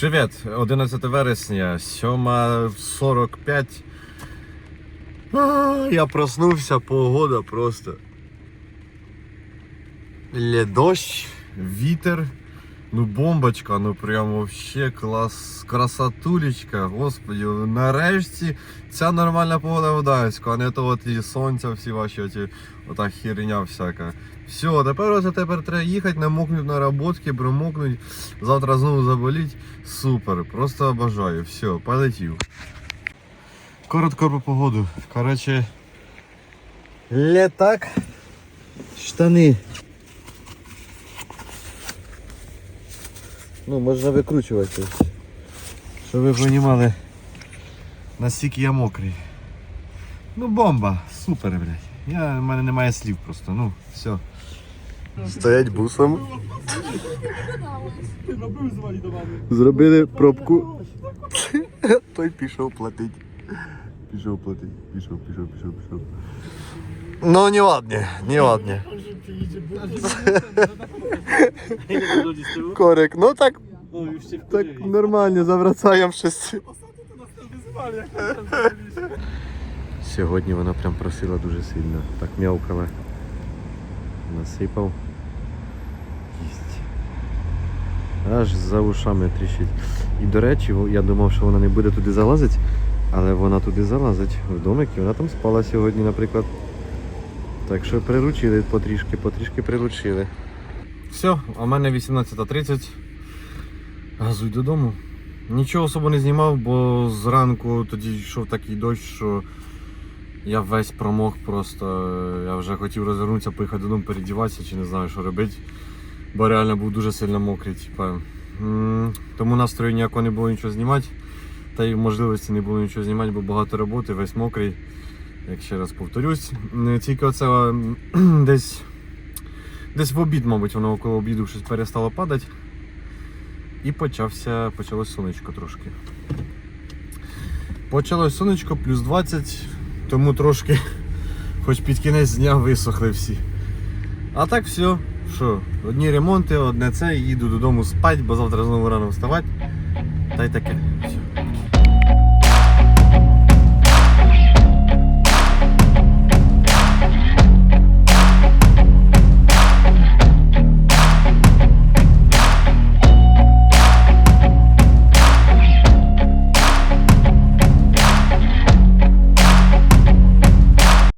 Привіт, 11 вересня, 7.45. А, Я проснувся, погода просто. Лє дощ, вітер. Ну бомбочка, ну прям вообще клас, красотулечка, господи, нарешті ця нормальна погода в Гданську, а не то от і сонця всі ваші оті, ота херня всяка. Все, тепер ось тепер треба їхати, намокнуть на роботки, промокнуть, завтра знову заболіть. Супер, просто обожаю. Все, полетів. Коротко про погоду. Коротше, літак, штани. Ну, можна викручувати. Щоб ви розуміли, наскільки я мокрий. Ну, бомба, супер, блядь. Я, в мене немає слів просто, ну, все. Стоять бусом. Зробили пробку. Той пішов платить. Пішов платить. Пішов, пішов, пішов, пішов. Ну, не ладні, не ладні. Корик, ну так, так нормально, заврацаємо щось. Сьогодні вона прям просила дуже сильно. Так м'явкала. Насипав. Їсть. Аж за ушами тріщить. І до речі, я думав, що вона не буде туди залазити, але вона туди залазить в домик і вона там спала сьогодні, наприклад. Так що приручили потрішки, потрішки приручили. Все, а мене 18.30. Газуй додому. Нічого особо не знімав, бо зранку тоді йшов такий дощ, що я весь промок просто. Я вже хотів розвернутися, поїхати додому, передіватися чи не знаю, що робити. Бо реально був дуже сильно мокрий. Типа. Тому настрою ніякого не було нічого знімати. Та й можливості не було нічого знімати, бо багато роботи, весь мокрий. Як ще раз повторюсь. Тільки оце десь. Десь в обід, мабуть, воно около обіду щось перестало падати. І почався, почалось сонечко трошки. Почалось сонечко, плюс 20, тому трошки, хоч під кінець дня висохли всі. А так все, що, одні ремонти, одне це, їду додому спати, бо завтра знову рано вставати. Та й таке.